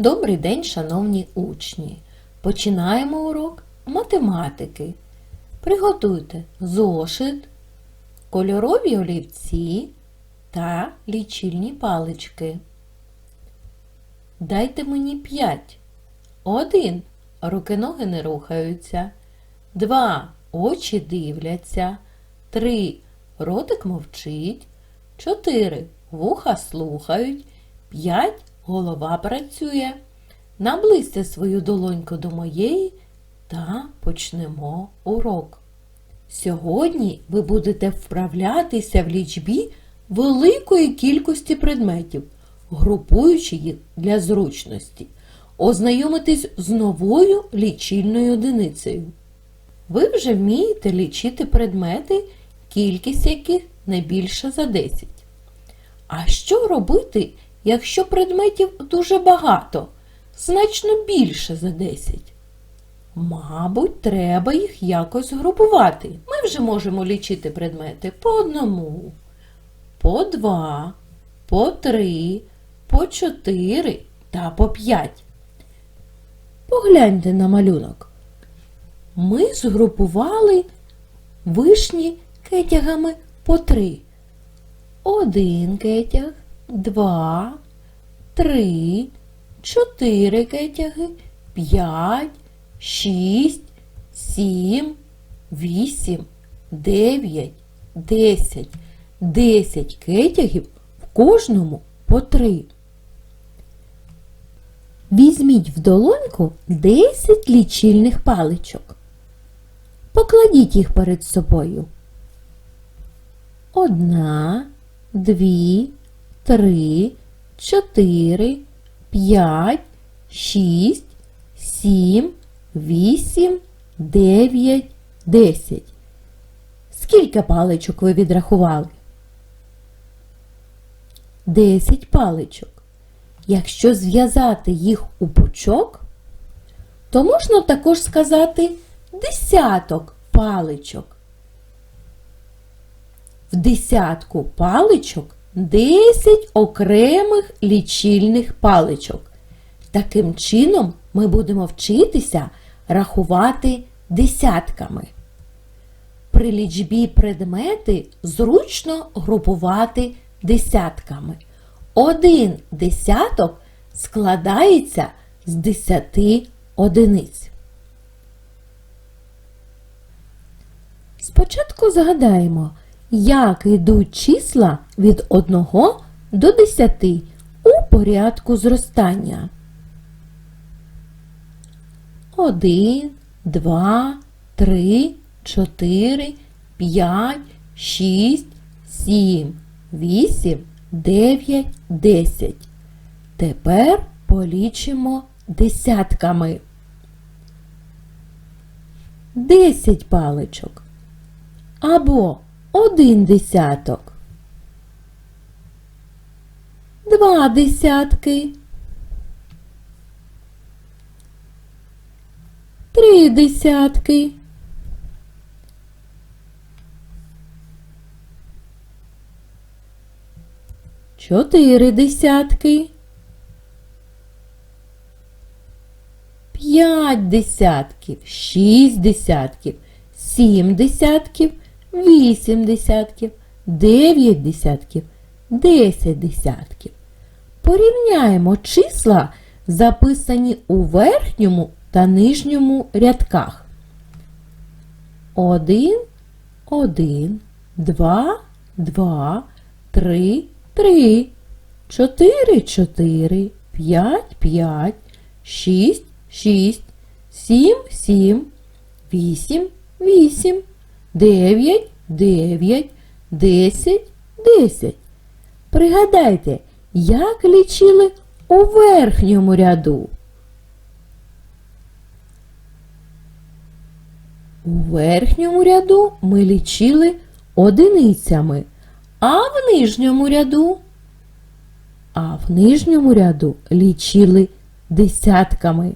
Добрий день, шановні учні! Починаємо урок математики. Приготуйте зошит, кольорові олівці та лічильні палички. Дайте мені п'ять. Один. Руки-ноги не рухаються. Два. Очі дивляться. Три. Ротик мовчить. Чотири. Вуха слухають. П'ять. Голова працює. Наблизьте свою долоньку до моєї та почнемо урок. Сьогодні ви будете вправлятися в лічбі великої кількості предметів, групуючи їх для зручності, ознайомитись з новою лічильною одиницею. Ви вже вмієте лічити предмети, кількість яких не більше за 10. А що робити, якщо предметів дуже багато, значно більше за 10? Мабуть, треба їх якось групувати. Ми вже можемо лічити предмети по одному, по два, по три, по чотири та по п'ять. Погляньте на малюнок. Ми згрупували вишні кетягами по три. Один кетяг, два, три, чотири кетяги, п'ять, шість, сім, вісім, дев'ять, десять. Десять кетягів в кожному по три. Візьміть в долоньку 10 лічильних паличок. Покладіть їх перед собою. Одна, дві, три, чотири, п'ять, шість, сім, вісім, дев'ять, десять. Скільки паличок ви відрахували? Десять паличок. Якщо зв'язати їх у пучок, то можна також сказати десяток паличок. В десятку паличок 10 окремих лічильних паличок. Таким чином ми будемо вчитися рахувати десятками. При лічбі предмети зручно групувати десятками. Один десяток складається з десяти одиниць. Спочатку згадаємо, як йдуть числа від 1 до 10 у порядку зростання. 1, 2, 3, 4, 5, 6, 7, 8, 9, 10. Тепер полічимо десятками. 10 паличок або один десяток. Два десятки. Три десятки. Чотири десятки. П'ять десятків, шість десятків, сім десятків, вісім десятків, дев'ять десятків, десять десятків. Порівняємо числа, записані у верхньому та нижньому рядках. Один, один, два, два, три, три, чотири, чотири, п'ять, п'ять, шість, шість, сім, сім, вісім, вісім, дев'ять, дев'ять, десять, десять. Пригадайте, як лічили у верхньому ряду. У верхньому ряду ми лічили одиницями, а в нижньому ряду, а в нижньому ряду лічили десятками.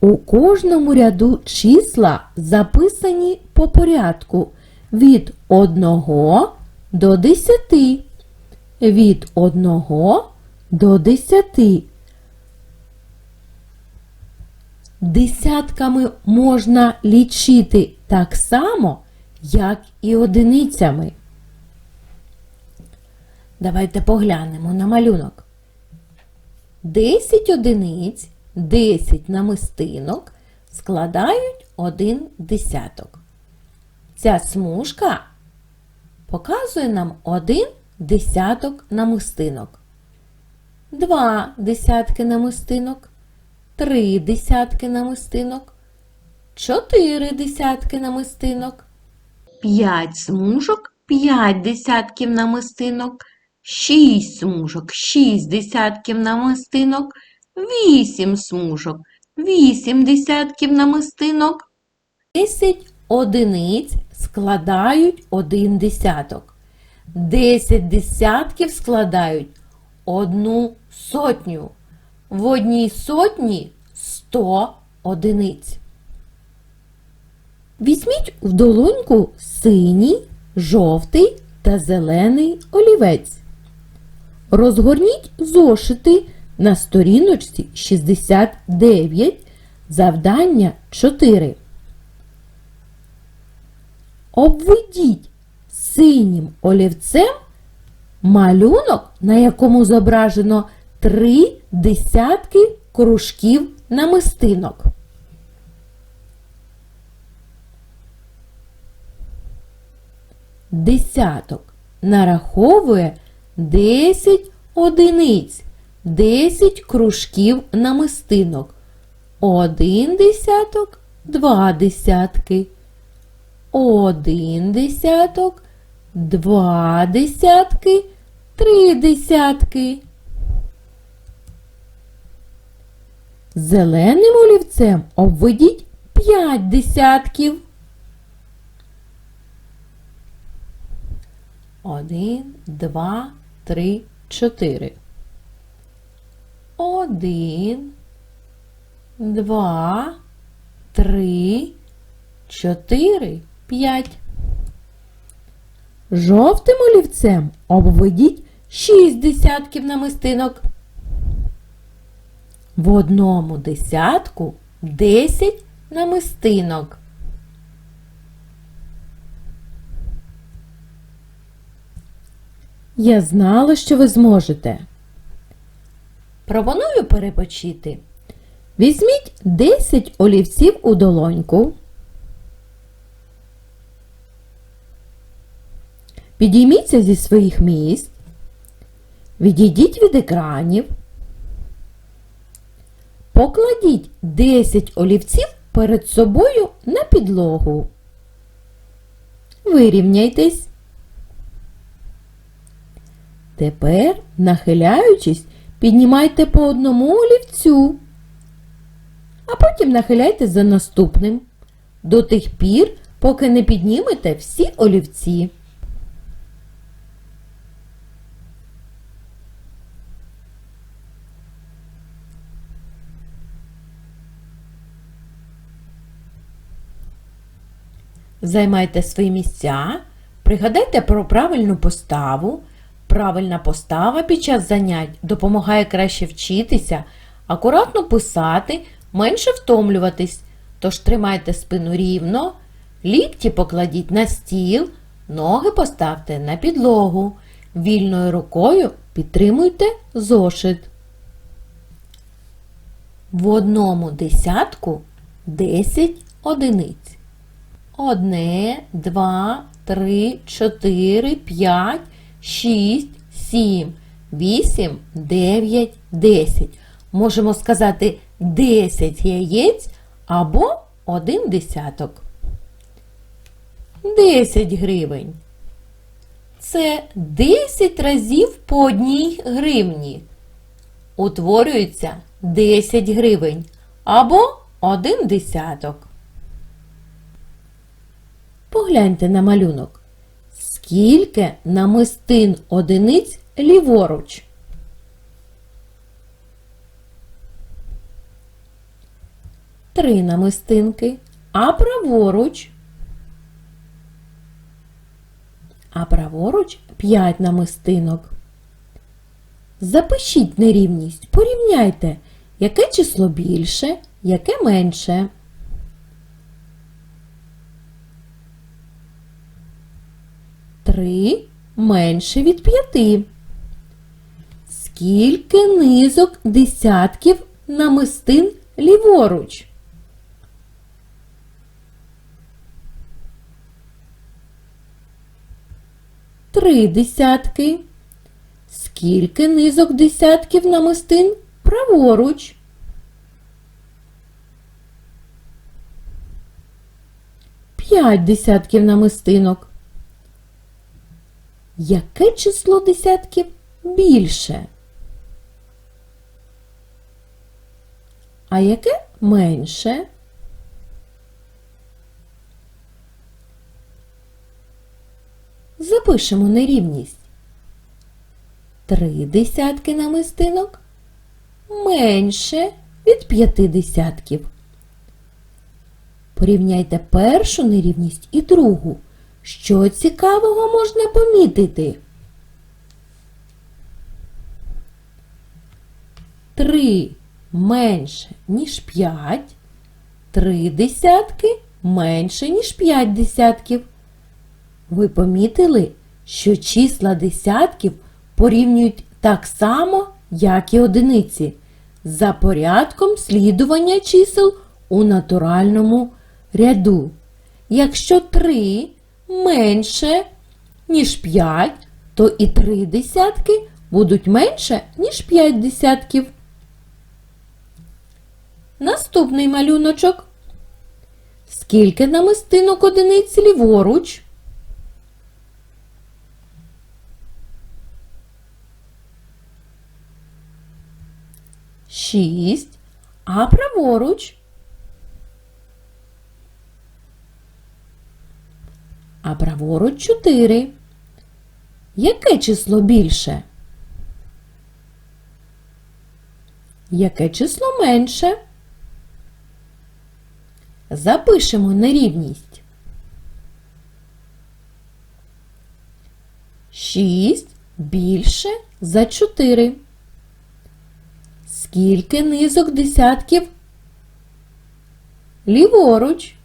У кожному ряду числа записані по порядку від 1 до 10, від 1 до десяти. Десятками можна лічити так само, як і одиницями. Давайте поглянемо на малюнок. 10 одиниць, 10 намистинок складають один десяток. Ця смужка показує нам один десяток намистинок. Два десятки намистинок, три десятки намистинок, чотири десятки намистинок, п'ять смужок, п'ять десятків намистинок, шість смужок, шість десятків намистинок, вісім смужок, вісім десятків намистинок, десять одиниць складають один десяток. Десять десятків складають одну сотню. В одній сотні сто одиниць. Візьміть в долоньку синій, жовтий та зелений олівець. Розгорніть зошити на сторіночці 69, завдання 4. Обведіть синім олівцем малюнок, на якому зображено три десятки кружків намистинок. Десяток нараховує 10 одиниць, 10 кружків намистинок. Один десяток, два десятки. Один десяток, два десятки, три десятки. Зеленим олівцем обведіть п'ять десятків. Один, два, три, чотири. Один, два, три, чотири, п'ять. Жовтим олівцем обведіть шість десятків намистинок. В одному десятку десять намистинок. Я знала, що ви зможете. Пропоную перепочити. Візьміть 10 олівців у долоньку. Підійміться зі своїх місць. Відійдіть від екранів. Покладіть 10 олівців перед собою на підлогу. Вирівняйтесь. Тепер, нахиляючись, піднімайте по одному олівцю, а потім нахиляйте за наступним до тих пір, поки не піднімете всі олівці. Займайте свої місця, пригадайте про правильну поставу. Правильна постава під час занять допомагає краще вчитися, акуратно писати, менше втомлюватись. Тож тримайте спину рівно, лікті покладіть на стіл, ноги поставте на підлогу. Вільною рукою підтримуйте зошит. В одному десятку 10 одиниць. Одне, два, три, чотири, п'ять, шість, сім, вісім, дев'ять, десять. Можемо сказати 10 яєць або один десяток. 10 гривень. Це 10 разів по одній гривні. Утворюється 10 гривень або один десяток. Погляньте на малюнок. Скільки намистин одиниць ліворуч? Три намистинки. А праворуч? А праворуч п'ять намистинок. Запишіть нерівність, порівняйте, яке число більше, яке менше. Три менше від п'яти. Скільки низок десятків намистин ліворуч? Три десятки. Скільки низок десятків намистин праворуч? П'ять десятків намистинок. Яке число десятків більше? А яке менше? Запишемо нерівність. Три десятки намистинок менше від п'яти десятків. Порівняйте першу нерівність і другу. Що цікавого можна помітити? Три менше, ніж п'ять. Три десятки менше, ніж п'ять десятків. Ви помітили, що числа десятків порівнюють так само, як і одиниці, за порядком слідування чисел у натуральному ряду. Якщо 3 менше, ніж 5, то і 3 десятки будуть менше, ніж 5 десятків. Наступний малюночок. Скільки намистинок одиниць ліворуч? Шість. А праворуч? А праворуч чотири. Яке число більше? Яке число менше? Запишемо нерівність. Шість більше за чотири. Скільки низок десятків? Ліворуч.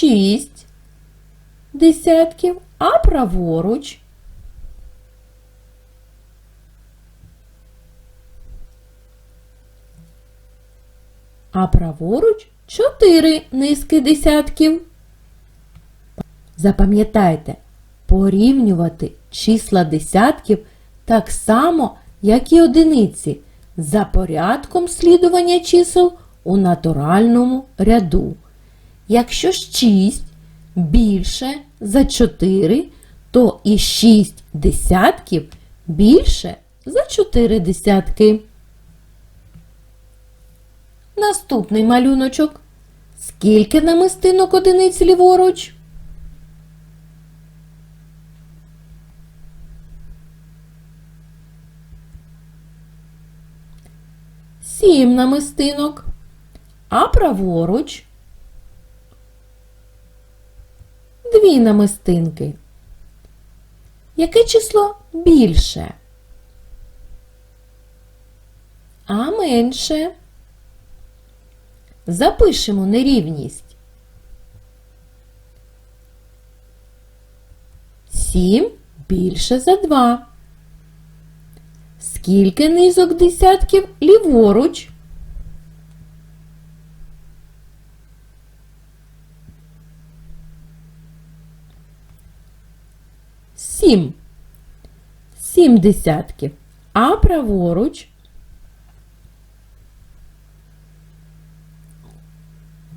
Шість десятків, а праворуч. А праворуч чотири низки десятків. Запам'ятайте, порівнювати числа десятків так само, як і одиниці, за порядком слідування чисел у натуральному ряду. Якщо 6 більше за 4, то і 6 десятків більше за 4 десятки. Наступний малюночок. Скільки намистинок одиниць ліворуч? Сім намистинок. А праворуч дві намистинки. Яке число більше? А менше. Запишемо нерівність. Сім більше за два. Скільки низок десятків ліворуч? Сім. Сім десятків. А праворуч?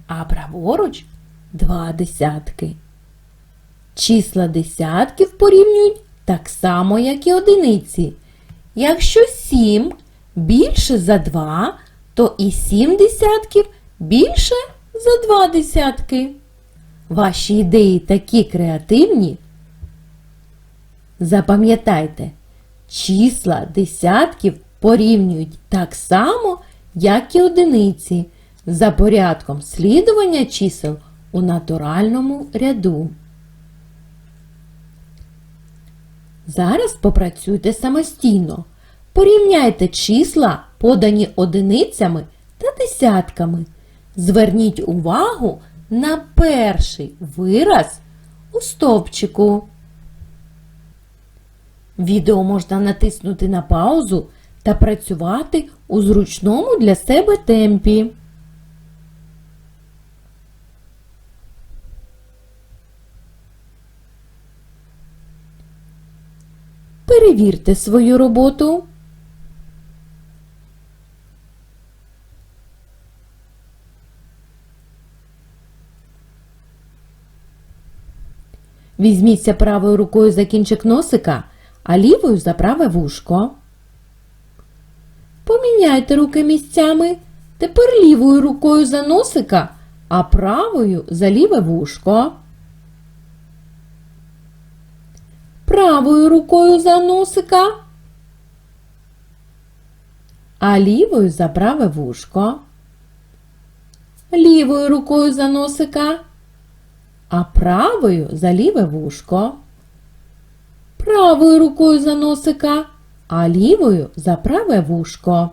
А праворуч два десятки. Числа десятків порівнюють так само, як і одиниці. Якщо 7 більше за 2, то і 7 десятків більше за 2 десятки. Ваші ідеї такі креативні. Запам'ятайте, числа десятків порівнюють так само, як і одиниці, за порядком слідування чисел у натуральному ряду. Зараз попрацюйте самостійно. Порівняйте числа, подані одиницями та десятками. Зверніть увагу на перший вираз у стовпчику. Відео можна натиснути на паузу та працювати у зручному для себе темпі. Перевірте свою роботу. Візьміться правою рукою за кінчик носика, а лівою за праве вушко. Поміняйте руки місцями. Тепер лівою рукою за носика, а правою за ліве вушко. Правою рукою за носика, а лівою за праве вушко. Лівою рукою за носика, а правою за ліве вушко. Правою рукою за носика, а лівою за праве вушко.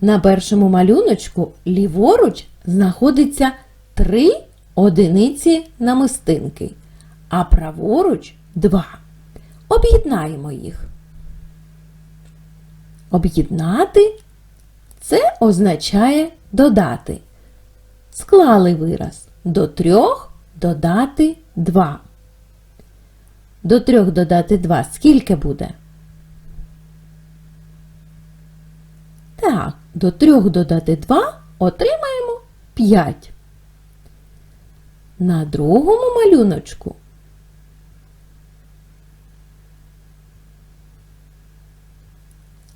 На першому малюночку ліворуч знаходиться три одиниці намистинки, а праворуч два. Об'єднаємо їх. Об'єднати це означає додати. Склали вираз до трьох додати два. До трьох додати два скільки буде? Так, до трьох додати два отримаємо 5. На другому малюночку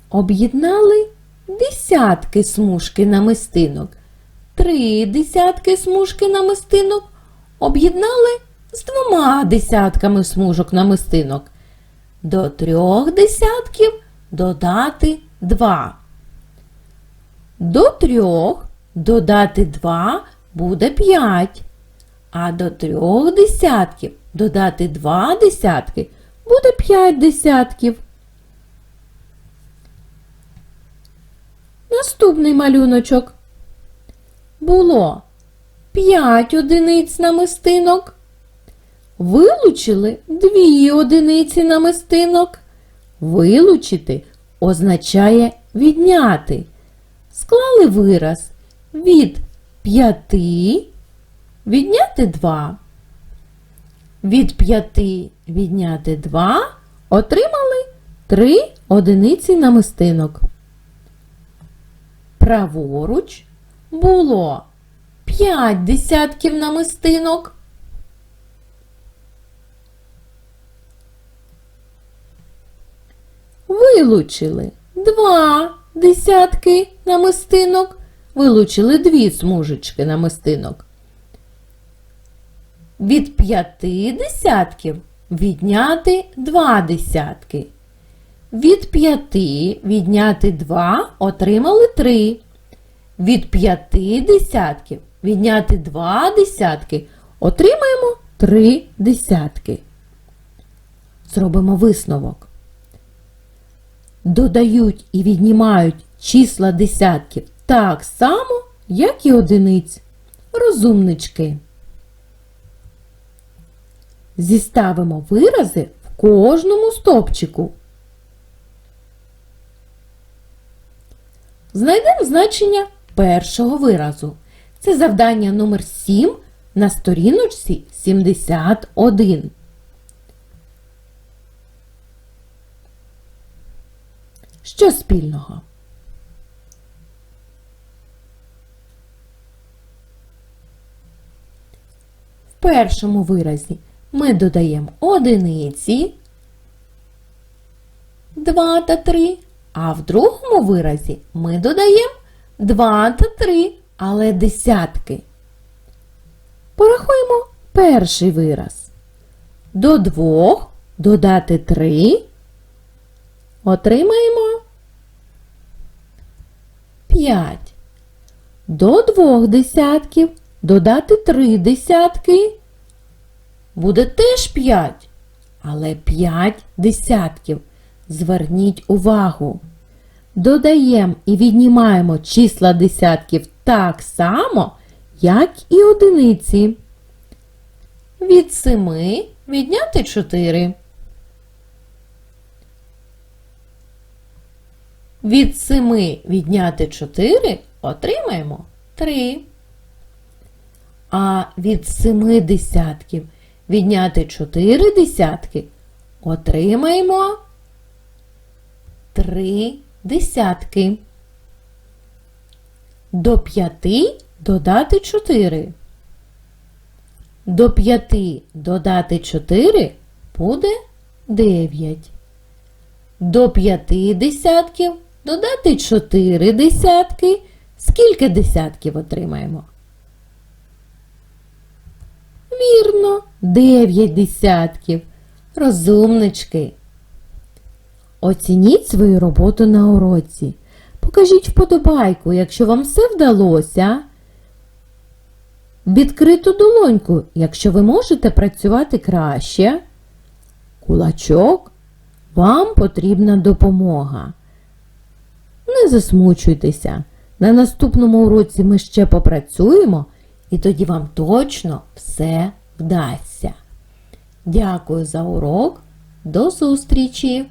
об'єднали десятки смужки намистинок. Три десятки смужки намистинок об'єднали з двома десятками смужок намистинок. До трьох десятків додати два. До трьох додати два буде п'ять. А до трьох десятків додати два десятки буде п'ять десятків. Наступний малюночок. Було 5 одиниць намистинок. Вилучили 2 одиниці намистинок. Вилучити означає відняти. Склали вираз від 5 відняти 2. Від 5 відняти 2 отримали 3 одиниці намистинок. Праворуч було 5 десятків намистинок. Вилучили 2 десятки намистинок. Вилучили дві смужечки намистинок. Від п'яти десятків відняти два десятки. Від п'яти відняти два отримали три. Від п'яти десятків відняти два десятки отримаємо три десятки. Зробимо висновок. Додають і віднімають числа десятків так само, як і одиниць. Розумнички. Зіставимо вирази в кожному стопчику. Знайдемо значення першого виразу. Це завдання номер 7 на сторіночці 71. Що спільного? В першому виразі ми додаємо одиниці 2 та 3, а в другому виразі ми додаємо 2 та 3, але десятки. Порахуємо перший вираз. До 2 додати 3, отримаємо 5. До двох десятків додати три десятки буде теж 5. Але 5 десятків. Зверніть увагу. Додаємо і віднімаємо числа десятків так само, як і одиниці. Від 7 відняти 4. Від 7 відняти 4 отримаємо 3. А від 7 десятків відняти 4 десятки отримаємо 3 десятки. До 5 додати 4. До 5 додати 4 буде 9. До 5 десятків додати 4 десятки. Скільки десятків отримаємо? Вірно, 9 десятків. Розумнички. Оцініть свою роботу на уроці. Покажіть вподобайку, якщо вам все вдалося. Відкриту долоньку, якщо ви можете працювати краще. Кулачок, вам потрібна допомога. Не засмучуйтеся. На наступному уроці ми ще попрацюємо, і тоді вам точно все вдасться. Дякую за урок. До зустрічі!